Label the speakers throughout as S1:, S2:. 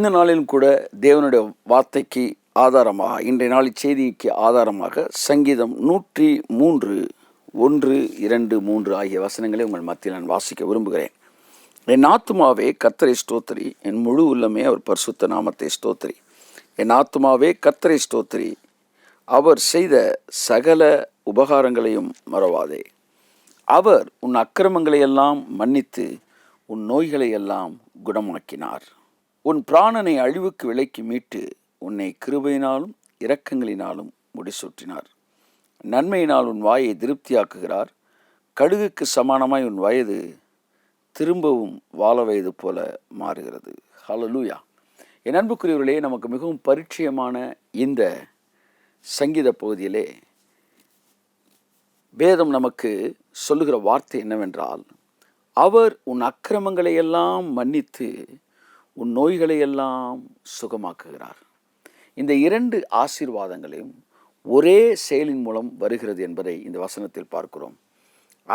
S1: இந்த நாளிலும் கூட தேவனுடைய வார்த்தைக்கு ஆதாரமாக இன்றைய நாளில் செய்திக்கு ஆதாரமாக சங்கீதம் நூற்றி மூன்று ஒன்று இரண்டு மூன்று ஆகிய வசனங்களை உங்கள் மத்தியில் நான் வாசிக்க விரும்புகிறேன் என் ஆத்மாவே கத்தரை ஸ்தோத்திரி என் முழு உள்ளமே அவர் பரிசுத்த நாமத்தை ஸ்தோத்திரி என் ஆத்மாவே கத்தரை ஸ்தோத்திரி அவர் செய்த சகல உபகாரங்களையும் மறவாதே அவர் உன் அக்கிரமங்களையெல்லாம் மன்னித்து உன் நோய்களை எல்லாம் குணமாக்கினார் உன் பிராணனை அழிவுக்கு விலைக்கு மீட்டு உன்னை கிருபையினாலும் இரக்கங்களினாலும் முடிசூற்றினார் நன்மையினால் உன் வாயை திருப்தியாக்குகிறார் கடுகுக்கு சமானமாய் உன் வயது திரும்பவும் வாழ வயது போல மாறுகிறது ஹலலூயா என் அன்புக்குரியவர்களே நமக்கு மிகவும் பரிச்சயமான இந்த சங்கீத பகுதியிலே வேதம் நமக்கு சொல்லுகிற வார்த்தை என்னவென்றால் அவர் உன் அக்கிரமங்களையெல்லாம் மன்னித்து உன் நோய்களை எல்லாம் சுகமாக்குகிறார் இந்த இரண்டு ஆசீர்வாதங்களையும் ஒரே செயலின் மூலம் வருகிறது என்பதை இந்த வசனத்தில் பார்க்கிறோம்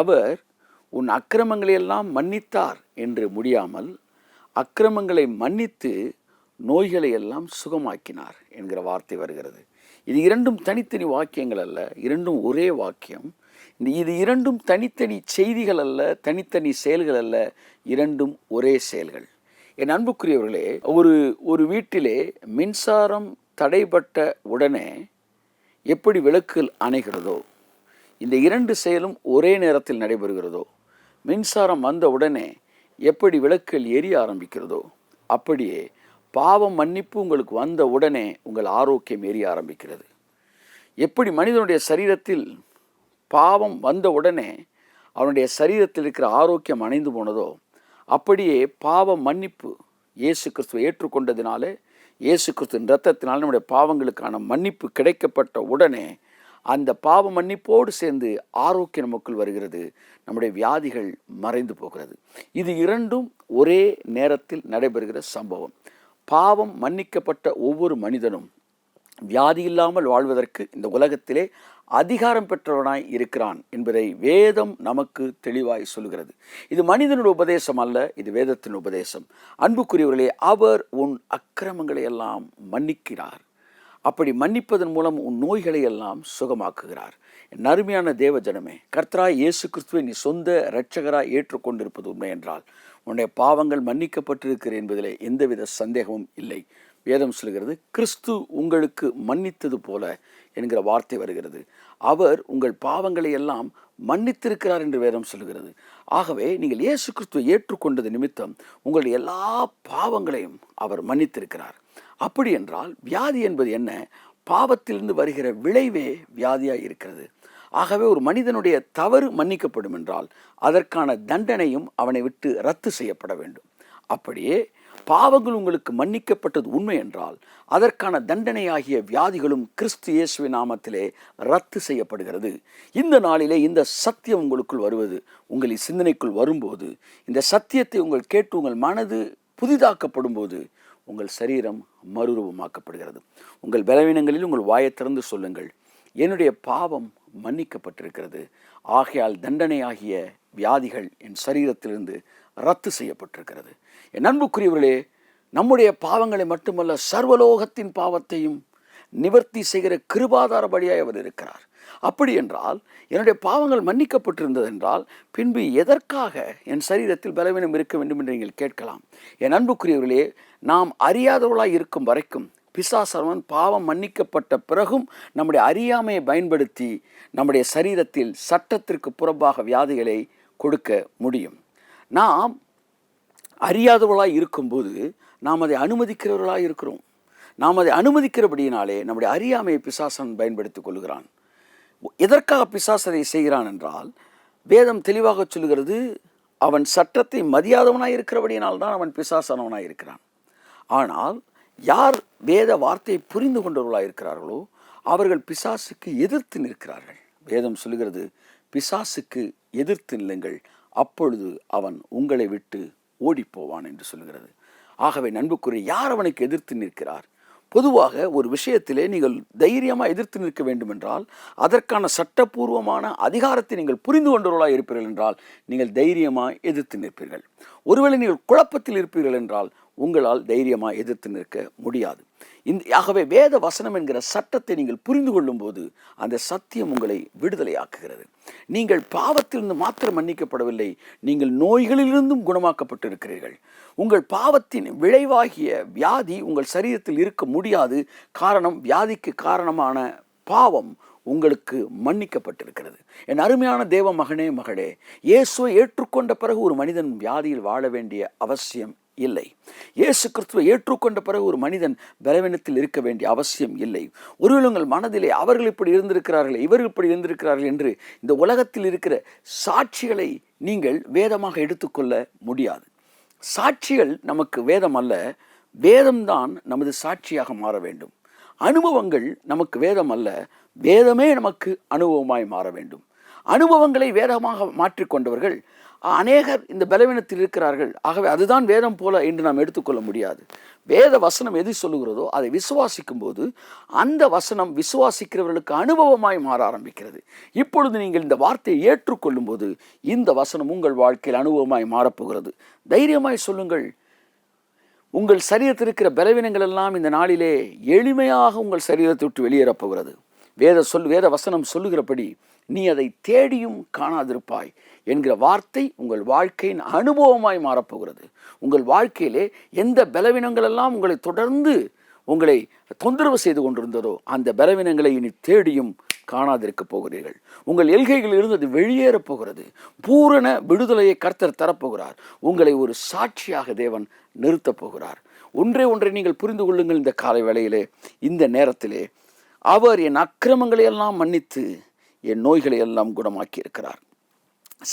S1: அவர் உன் அக்கிரமங்களை எல்லாம் மன்னித்தார் என்று முடியாமல் அக்கிரமங்களை மன்னித்து நோய்களை எல்லாம் சுகமாக்கினார் என்கிற வார்த்தை வருகிறது இது இரண்டும் தனித்தனி வாக்கியங்கள் அல்ல இரண்டும் ஒரே வாக்கியம் இந்த இது இரண்டும் தனித்தனி செய்திகள் அல்ல தனித்தனி செயல்கள் அல்ல இரண்டும் ஒரே செயல்கள் என் அன்புக்குரியவர்களே ஒரு ஒரு வீட்டிலே மின்சாரம் தடைப்பட்ட உடனே எப்படி விளக்குகள் அணைகிறதோ இந்த இரண்டு செயலும் ஒரே நேரத்தில் நடைபெறுகிறதோ மின்சாரம் வந்த உடனே எப்படி விளக்கில் எரிய ஆரம்பிக்கிறதோ அப்படியே பாவம் மன்னிப்பு உங்களுக்கு வந்த உடனே உங்கள் ஆரோக்கியம் எரிய ஆரம்பிக்கிறது எப்படி மனிதனுடைய சரீரத்தில் பாவம் வந்த உடனே அவனுடைய சரீரத்தில் இருக்கிற ஆரோக்கியம் அணைந்து போனதோ அப்படியே பாவ மன்னிப்பு இயேசு கிறிஸ்துவை ஏற்றுக்கொண்டதினாலே இயேசு கிறிஸ்துவின் ரத்தத்தினால் நம்முடைய பாவங்களுக்கான மன்னிப்பு கிடைக்கப்பட்ட உடனே அந்த பாவ மன்னிப்போடு சேர்ந்து ஆரோக்கியம் நமக்குள் வருகிறது நம்முடைய வியாதிகள் மறைந்து போகிறது இது இரண்டும் ஒரே நேரத்தில் நடைபெறுகிற சம்பவம் பாவம் மன்னிக்கப்பட்ட ஒவ்வொரு மனிதனும் வியாதி இல்லாமல் வாழ்வதற்கு இந்த உலகத்திலே அதிகாரம் பெற்றவனாய் இருக்கிறான் என்பதை வேதம் நமக்கு தெளிவாய் சொல்கிறது இது மனிதனுடைய உபதேசம் அல்ல இது வேதத்தின் உபதேசம் அன்புக்குரியவர்களே அவர் உன் அக்கிரமங்களை எல்லாம் மன்னிக்கிறார் அப்படி மன்னிப்பதன் மூலம் உன் நோய்களை எல்லாம் சுகமாக்குகிறார் என் அருமையான தேவ ஜனமே கர்த்தரா இயேசு கிறிஸ்துவை நீ சொந்த இரட்சகராக ஏற்றுக்கொண்டிருப்பது உண்மை என்றால் உன்னுடைய பாவங்கள் மன்னிக்கப்பட்டிருக்கிறேன் என்பதிலே எந்தவித சந்தேகமும் இல்லை வேதம் சொல்கிறது கிறிஸ்து உங்களுக்கு மன்னித்தது போல என்கிற வார்த்தை வருகிறது அவர் உங்கள் பாவங்களை எல்லாம் மன்னித்திருக்கிறார் என்று வேதம் சொல்கிறது ஆகவே நீங்கள் இயேசு கிறிஸ்துவை ஏற்றுக்கொண்டது நிமித்தம் உங்களுடைய எல்லா பாவங்களையும் அவர் மன்னித்திருக்கிறார் அப்படி என்றால் வியாதி என்பது என்ன பாவத்திலிருந்து வருகிற விளைவே வியாதியாக இருக்கிறது ஆகவே ஒரு மனிதனுடைய தவறு மன்னிக்கப்படும் என்றால் அதற்கான தண்டனையும் அவனை விட்டு ரத்து செய்யப்பட வேண்டும் அப்படியே பாவங்கள் உங்களுக்கு மன்னிக்கப்பட்டது உண்மை என்றால் அதற்கான தண்டனையாகிய வியாதிகளும் கிறிஸ்து இயேசுவி நாமத்திலே ரத்து செய்யப்படுகிறது இந்த நாளிலே இந்த சத்தியம் உங்களுக்குள் வருவது உங்களை சிந்தனைக்குள் வரும்போது இந்த சத்தியத்தை உங்கள் கேட்டு உங்கள் மனது புதிதாக்கப்படும் போது உங்கள் சரீரம் மறுரூபமாக்கப்படுகிறது உங்கள் பலவீனங்களில் உங்கள் வாயை திறந்து சொல்லுங்கள் என்னுடைய பாவம் மன்னிக்கப்பட்டிருக்கிறது ஆகையால் தண்டனையாகிய வியாதிகள் என் சரீரத்திலிருந்து ரத்து செய்யப்பட்டிருக்கிறது என் அன்புக்குரியவர்களே நம்முடைய பாவங்களை மட்டுமல்ல சர்வலோகத்தின் பாவத்தையும் நிவர்த்தி செய்கிற கிருபாதார வழியாய் அவர் இருக்கிறார் அப்படி என்றால் என்னுடைய பாவங்கள் மன்னிக்கப்பட்டிருந்தது என்றால் பின்பு எதற்காக என் சரீரத்தில் பலவீனம் இருக்க வேண்டும் என்று நீங்கள் கேட்கலாம் என் அன்புக்குரியவர்களே நாம் அறியாதவர்களாக இருக்கும் வரைக்கும் பிசாசர்வன் பாவம் மன்னிக்கப்பட்ட பிறகும் நம்முடைய அறியாமையை பயன்படுத்தி நம்முடைய சரீரத்தில் சட்டத்திற்கு புறம்பாக வியாதிகளை கொடுக்க முடியும் நாம் அறியாதவர்களாக இருக்கும்போது நாம் அதை அனுமதிக்கிறவர்களாக இருக்கிறோம் நாம் அதை அனுமதிக்கிறபடியினாலே நம்முடைய அறியாமையை பிசாசன் பயன்படுத்தி கொள்கிறான் எதற்காக பிசாசனை செய்கிறான் என்றால் வேதம் தெளிவாக சொல்கிறது அவன் சட்டத்தை மதியாதவனாக இருக்கிறபடியினால் தான் அவன் பிசாசனவனாக இருக்கிறான் ஆனால் யார் வேத வார்த்தையை புரிந்து கொண்டவர்களாக இருக்கிறார்களோ அவர்கள் பிசாசுக்கு எதிர்த்து நிற்கிறார்கள் வேதம் சொல்கிறது பிசாசுக்கு எதிர்த்து நிலுங்கள் அப்பொழுது அவன் உங்களை விட்டு ஓடிப்போவான் என்று சொல்கிறது ஆகவே நண்புக்குரிய யார் அவனுக்கு எதிர்த்து நிற்கிறார் பொதுவாக ஒரு விஷயத்திலே நீங்கள் தைரியமாக எதிர்த்து நிற்க வேண்டுமென்றால் அதற்கான சட்டப்பூர்வமான அதிகாரத்தை நீங்கள் புரிந்து கொண்டவர்களாக இருப்பீர்கள் என்றால் நீங்கள் தைரியமாக எதிர்த்து நிற்பீர்கள் ஒருவேளை நீங்கள் குழப்பத்தில் இருப்பீர்கள் என்றால் உங்களால் தைரியமாக எதிர்த்து நிற்க முடியாது இந்த ஆகவே வேத வசனம் என்கிற சட்டத்தை நீங்கள் புரிந்து கொள்ளும்போது அந்த சத்தியம் உங்களை விடுதலையாக்குகிறது நீங்கள் பாவத்திலிருந்து மாத்திரம் மன்னிக்கப்படவில்லை நீங்கள் நோய்களிலிருந்தும் குணமாக்கப்பட்டிருக்கிறீர்கள் உங்கள் பாவத்தின் விளைவாகிய வியாதி உங்கள் சரீரத்தில் இருக்க முடியாது காரணம் வியாதிக்கு காரணமான பாவம் உங்களுக்கு மன்னிக்கப்பட்டிருக்கிறது என் அருமையான தேவ மகனே மகளே இயேசுவை ஏற்றுக்கொண்ட பிறகு ஒரு மனிதன் வியாதியில் வாழ வேண்டிய அவசியம் இல்லை இயேசு கிறிஸ்துவை ஏற்றுக்கொண்ட பிறகு ஒரு மனிதன் பலவீனத்தில் இருக்க வேண்டிய அவசியம் இல்லை ஒருவேளை உங்கள் மனதிலே அவர்கள் இப்படி இருந்திருக்கிறார்கள் இவர்கள் இப்படி இருந்திருக்கிறார்கள் என்று இந்த உலகத்தில் இருக்கிற சாட்சிகளை நீங்கள் வேதமாக எடுத்துக்கொள்ள முடியாது சாட்சிகள் நமக்கு வேதம் அல்ல வேதம்தான் நமது சாட்சியாக மாற வேண்டும் அனுபவங்கள் நமக்கு வேதம் அல்ல வேதமே நமக்கு அனுபவமாய் மாற வேண்டும் அனுபவங்களை வேதமாக மாற்றிக்கொண்டவர்கள் அநேகர் இந்த பலவீனத்தில் இருக்கிறார்கள் ஆகவே அதுதான் வேதம் போல என்று நாம் எடுத்துக்கொள்ள முடியாது வேத வசனம் எது சொல்லுகிறதோ அதை விசுவாசிக்கும் போது அந்த வசனம் விசுவாசிக்கிறவர்களுக்கு அனுபவமாய் மாற ஆரம்பிக்கிறது இப்பொழுது நீங்கள் இந்த வார்த்தையை ஏற்றுக்கொள்ளும் போது இந்த வசனம் உங்கள் வாழ்க்கையில் அனுபவமாய் மாறப்போகிறது தைரியமாய் சொல்லுங்கள் உங்கள் சரீரத்தில் இருக்கிற பலவீனங்கள் எல்லாம் இந்த நாளிலே எளிமையாக உங்கள் சரீரத்தை விட்டு வெளியேறப்போகிறது வேத சொல் வேத வசனம் சொல்லுகிறபடி நீ அதை தேடியும் காணாதிருப்பாய் என்கிற வார்த்தை உங்கள் வாழ்க்கையின் அனுபவமாய் மாறப்போகிறது உங்கள் வாழ்க்கையிலே எந்த பலவீனங்களெல்லாம் உங்களை தொடர்ந்து உங்களை தொந்தரவு செய்து கொண்டிருந்ததோ அந்த பலவீனங்களை இனி தேடியும் காணாதிருக்கப் போகிறீர்கள் உங்கள் எல்கைகளில் இருந்து அது வெளியேறப் போகிறது பூரண விடுதலையை கர்த்தர் தரப்போகிறார் உங்களை ஒரு சாட்சியாக தேவன் நிறுத்தப் போகிறார் ஒன்றே ஒன்றை நீங்கள் புரிந்து கொள்ளுங்கள் இந்த காலை வேளையிலே இந்த நேரத்திலே அவர் என் அக்கிரமங்களை எல்லாம் மன்னித்து என் நோய்களை எல்லாம் குணமாக்கி இருக்கிறார்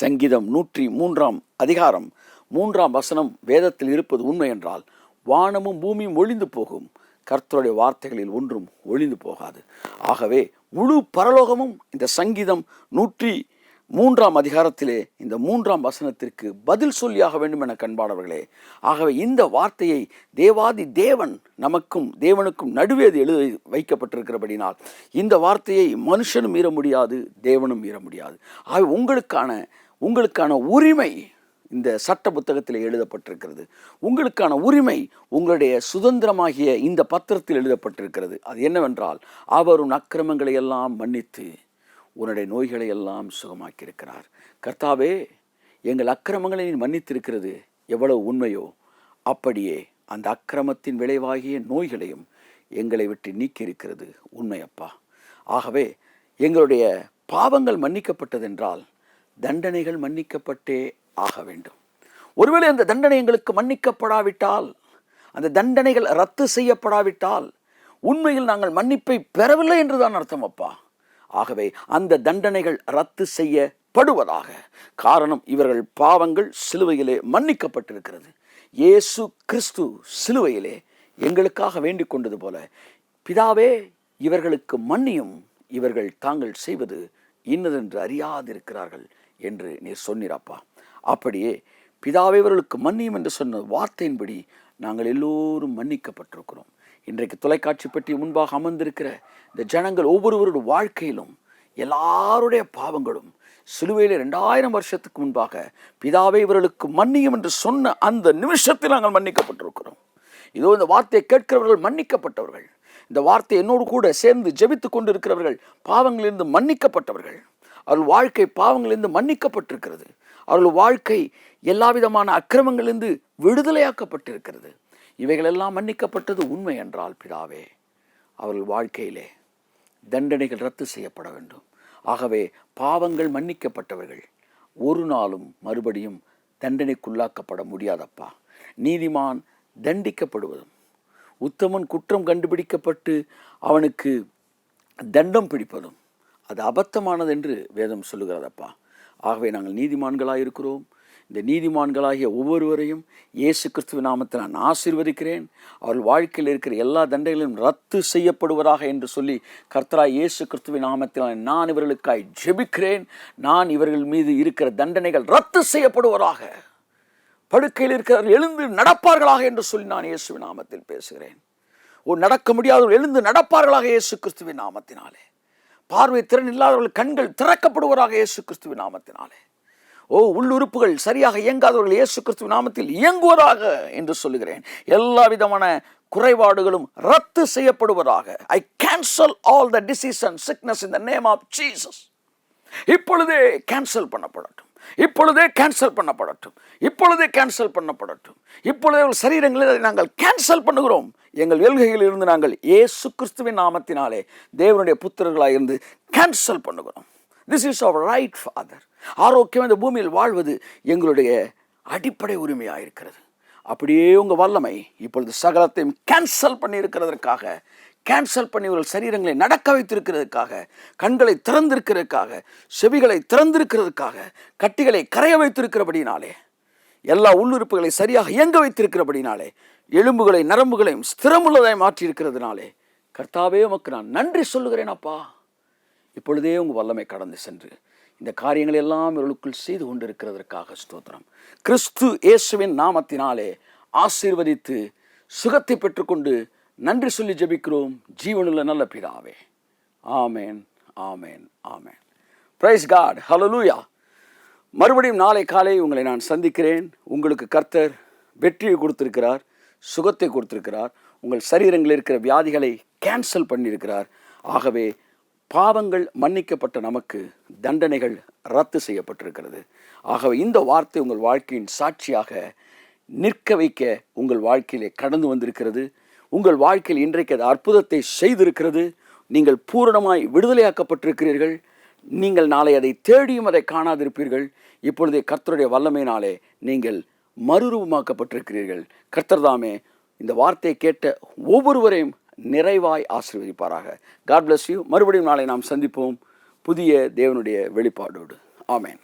S1: சங்கீதம் நூற்றி மூன்றாம் அதிகாரம் மூன்றாம் வசனம் வேதத்தில் இருப்பது உண்மை என்றால் வானமும் பூமியும் ஒழிந்து போகும் கர்த்தருடைய வார்த்தைகளில் ஒன்றும் ஒழிந்து போகாது ஆகவே முழு பரலோகமும் இந்த சங்கீதம் நூற்றி மூன்றாம் அதிகாரத்திலே இந்த மூன்றாம் வசனத்திற்கு பதில் சொல்லியாக வேண்டும் என கண்பாடவர்களே ஆகவே இந்த வார்த்தையை தேவாதி தேவன் நமக்கும் தேவனுக்கும் நடுவே அது எழுத வைக்கப்பட்டிருக்கிறபடினால் இந்த வார்த்தையை மனுஷனும் மீற முடியாது தேவனும் மீற முடியாது ஆகவே உங்களுக்கான உங்களுக்கான உரிமை இந்த சட்ட புத்தகத்தில் எழுதப்பட்டிருக்கிறது உங்களுக்கான உரிமை உங்களுடைய சுதந்திரமாகிய இந்த பத்திரத்தில் எழுதப்பட்டிருக்கிறது அது என்னவென்றால் அவரும் அக்கிரமங்களை எல்லாம் மன்னித்து உன்னுடைய நோய்களை எல்லாம் சுகமாக்கியிருக்கிறார் கர்த்தாவே எங்கள் அக்கிரமங்களை நீ மன்னித்திருக்கிறது எவ்வளவு உண்மையோ அப்படியே அந்த அக்கிரமத்தின் விளைவாகிய நோய்களையும் எங்களை விட்டு நீக்கியிருக்கிறது உண்மையப்பா ஆகவே எங்களுடைய பாவங்கள் மன்னிக்கப்பட்டதென்றால் தண்டனைகள் மன்னிக்கப்பட்டே ஆக வேண்டும் ஒருவேளை அந்த தண்டனை எங்களுக்கு மன்னிக்கப்படாவிட்டால் அந்த தண்டனைகள் ரத்து செய்யப்படாவிட்டால் உண்மையில் நாங்கள் மன்னிப்பை பெறவில்லை என்றுதான் அர்த்தம் அப்பா ஆகவே அந்த தண்டனைகள் ரத்து செய்யப்படுவதாக காரணம் இவர்கள் பாவங்கள் சிலுவையிலே மன்னிக்கப்பட்டிருக்கிறது இயேசு கிறிஸ்து சிலுவையிலே எங்களுக்காக வேண்டிக் கொண்டது போல பிதாவே இவர்களுக்கு மன்னியும் இவர்கள் தாங்கள் செய்வது இன்னதென்று அறியாதிருக்கிறார்கள் என்று நீர் சொன்னிராப்பா அப்படியே பிதாவே இவர்களுக்கு மன்னியும் என்று சொன்ன வார்த்தையின்படி நாங்கள் எல்லோரும் மன்னிக்கப்பட்டிருக்கிறோம் இன்றைக்கு தொலைக்காட்சி பற்றி முன்பாக அமர்ந்திருக்கிற இந்த ஜனங்கள் ஒவ்வொருவருடைய வாழ்க்கையிலும் எல்லாருடைய பாவங்களும் சிலுவையில் ரெண்டாயிரம் வருஷத்துக்கு முன்பாக பிதாவே இவர்களுக்கு மன்னியும் என்று சொன்ன அந்த நிமிஷத்தில் நாங்கள் மன்னிக்கப்பட்டிருக்கிறோம் இதோ இந்த வார்த்தையை கேட்கிறவர்கள் மன்னிக்கப்பட்டவர்கள் இந்த வார்த்தை என்னோடு கூட சேர்ந்து ஜெபித்து கொண்டிருக்கிறவர்கள் பாவங்களிலிருந்து மன்னிக்கப்பட்டவர்கள் அவர்கள் வாழ்க்கை பாவங்களிலிருந்து மன்னிக்கப்பட்டிருக்கிறது அவர்கள் வாழ்க்கை எல்லாவிதமான அக்கிரமங்களிலிருந்து விடுதலையாக்கப்பட்டிருக்கிறது இவைகளெல்லாம் மன்னிக்கப்பட்டது உண்மை என்றால் பிதாவே அவர்கள் வாழ்க்கையிலே தண்டனைகள் ரத்து செய்யப்பட வேண்டும் ஆகவே பாவங்கள் மன்னிக்கப்பட்டவர்கள் ஒரு நாளும் மறுபடியும் தண்டனைக்குள்ளாக்கப்பட முடியாதப்பா நீதிமான் தண்டிக்கப்படுவதும் உத்தமன் குற்றம் கண்டுபிடிக்கப்பட்டு அவனுக்கு தண்டம் பிடிப்பதும் அது அபத்தமானது என்று வேதம் சொல்லுகிறதப்பா ஆகவே நாங்கள் நீதிமான்களாக இருக்கிறோம் இந்த நீதிமான்களாகிய ஒவ்வொருவரையும் இயேசு கிறிஸ்துவ நாமத்தில் நான் ஆசீர்வதிக்கிறேன் அவர்கள் வாழ்க்கையில் இருக்கிற எல்லா தண்டைகளையும் ரத்து செய்யப்படுவதாக என்று சொல்லி கர்த்தராய் இயேசு கிறிஸ்துவ நாமத்தில் நான் இவர்களுக்காய் ஜெபிக்கிறேன் நான் இவர்கள் மீது இருக்கிற தண்டனைகள் ரத்து செய்யப்படுவதாக படுக்கையில் இருக்கிறவர்கள் எழுந்து நடப்பார்களாக என்று சொல்லி நான் இயேசு நாமத்தில் பேசுகிறேன் ஒரு நடக்க முடியாதவர்கள் எழுந்து நடப்பார்களாக இயேசு கிறிஸ்துவின் நாமத்தினாலே பார்வை திறன் இல்லாதவர்கள் கண்கள் திறக்கப்படுவராக இயேசு கிறிஸ்துவின் நாமத்தினாலே ஓ உள்ளுறுப்புகள் சரியாக இயங்காதவர்கள் இயேசு கிறிஸ்துவ நாமத்தில் இயங்குவதாக என்று சொல்லுகிறேன் எல்லா விதமான குறைபாடுகளும் ரத்து செய்யப்படுவதாக I cancel all the disease and sickness in the name of Jesus இப்பொழுதே கேன்சல் பண்ணப்படட்டும் இப்பொழுதே கேன்சல் பண்ணப்படட்டும் இப்பொழுதே கேன்சல் பண்ணப்படட்டும் இப்பொழுதே சரீரங்களில் நாங்கள் கேன்சல் பண்ணுகிறோம் எங்கள் வெல்கையில் இருந்து நாங்கள் ஏசு கிறிஸ்துவின் நாமத்தினாலே தேவனுடைய புத்திரர்களாக இருந்து கேன்சல் பண்ணுகிறோம் this is our right father ஆரோக்கியம் இந்த பூமியில் வாழ்வது எங்களுடைய அடிப்படை உரிமையாக இருக்கிறது அப்படியே உங்கள் வல்லமை இப்பொழுது சகலத்தையும் கேன்சல் பண்ணியிருக்கிறதற்காக கேன்சல் பண்ணி உங்கள் சரீரங்களை நடக்க வைத்திருக்கிறதுக்காக கண்களை திறந்திருக்கிறதுக்காக செவிகளை திறந்திருக்கிறதுக்காக கட்டிகளை கரைய வைத்திருக்கிறபடினாலே எல்லா உள்ளுறுப்புகளை சரியாக இயங்க வைத்திருக்கிறபடினாலே எலும்புகளை நரம்புகளையும் ஸ்திரமுள்ளதாய் மாற்றியிருக்கிறதுனாலே கர்த்தாவே உமக்கு நான் நன்றி சொல்லுகிறேன் அப்பா இப்பொழுதே உங்கள் வல்லமை கடந்து சென்று இந்த காரியங்கள் எல்லாம் இவர்களுக்குள் செய்து கொண்டிருக்கிறதற்காக ஸ்தோத்திரம் கிறிஸ்து இயேசுவின் நாமத்தினாலே ஆசீர்வதித்து சுகத்தை பெற்றுக்கொண்டு நன்றி சொல்லி ஜபிக்கிறோம் ஜீவனுள்ள நல்ல பிதாவே ஆமேன் ஆமேன் ஆமேன் பிரைஸ் காட் ஹலோ லூயா மறுபடியும் நாளை காலை உங்களை நான் சந்திக்கிறேன் உங்களுக்கு கர்த்தர் வெற்றியை கொடுத்திருக்கிறார் சுகத்தை கொடுத்திருக்கிறார் உங்கள் சரீரங்களில் இருக்கிற வியாதிகளை கேன்சல் பண்ணியிருக்கிறார் ஆகவே பாவங்கள் மன்னிக்கப்பட்ட நமக்கு தண்டனைகள் ரத்து செய்யப்பட்டிருக்கிறது ஆகவே இந்த வார்த்தை உங்கள் வாழ்க்கையின் சாட்சியாக நிற்க வைக்க உங்கள் வாழ்க்கையிலே கடந்து வந்திருக்கிறது உங்கள் வாழ்க்கையில் இன்றைக்கு அது அற்புதத்தை செய்திருக்கிறது நீங்கள் பூரணமாய் விடுதலையாக்கப்பட்டிருக்கிறீர்கள் நீங்கள் நாளை அதை தேடியும் அதை காணாதிருப்பீர்கள் இப்பொழுதே கர்த்தருடைய வல்லமையினாலே நீங்கள் மறுரூபமாக்கப்பட்டிருக்கிறீர்கள் கர்த்தர்தாமே இந்த வார்த்தையை கேட்ட ஒவ்வொருவரையும் நிறைவாய் ஆசீர்வதிப்பாராக காட் பிளஸ் யூ மறுபடியும் நாளை நாம் சந்திப்போம் புதிய தேவனுடைய வெளிப்பாடோடு ஆமேன்